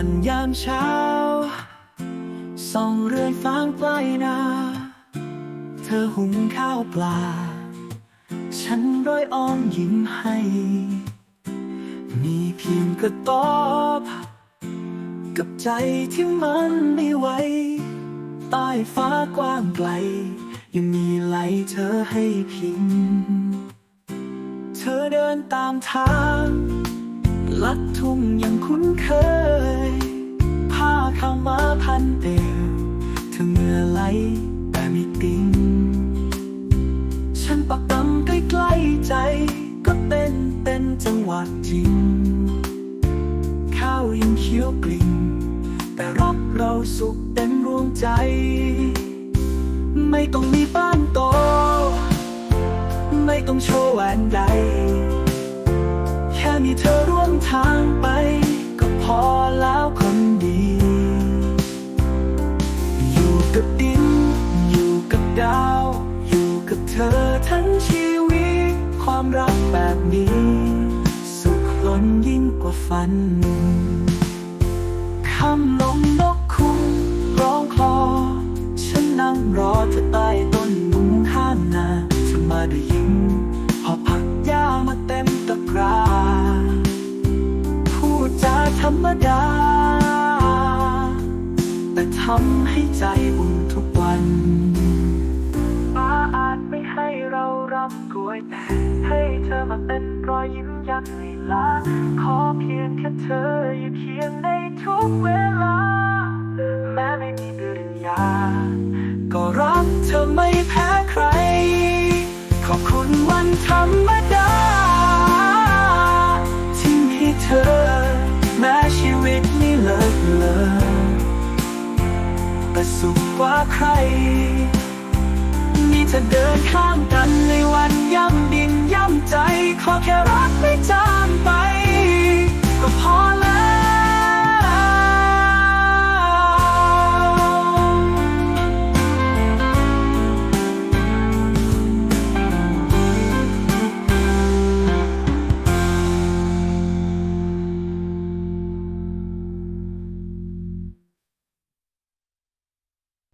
อนเช้า ส่องเรือนฟางปลายนา เธอหุงข้าวปลา ฉันร้อยอ้อมยิ้มให้ มีเพียงกระตอบ กับใจที่มันไม่ไหวใต้ฟ้ากว้างไกล ยังมีไหลเธอให้พิง เธอเดินตามทาง ลัดทุ่งยังคุ้นเคย ผ้าขาวมาพันเอวเธอเหงื่อไหลแต่ไม่ติงฉันปักตำใกล้ๆใจ ก็เต้นเต้นจังหวะจริง ข้าวยังเคี้ยวกลิ่นแต่รักเราสุขเต็มดวงใจ ไม่ต้องมีบ้านโต ไม่ต้องโชว์แหวนใด ฝันคำลงนกคุ้มร้องคลอ ฉันนั่งรอเธอใต้ต้นมุงข้างนาเธอมาได้ยินหอบผักหญ้ามาเต็มตะกร้าพูดจาธรรมดา แต่ทำให้ใจอุ่นทุกวันฟ้าอาจไม่ให้เรารำกวยแต่ให้เธอมาเป็นรอยยิ้ม ยันให้ลาขอเพียงแค่เธออยู่เคียงในทุกเวลา แม้ไม่มีปริญญา ก็รักเธอไม่แพ้ใคร ขอบคุณวันธรรมดา ที่มีเธอ แม้ชีวิตนี้เลิศเลอแต่สุขกว่าใครมีเธอเดินข้างกันในวันย่ำดินย่ำใจขอแค่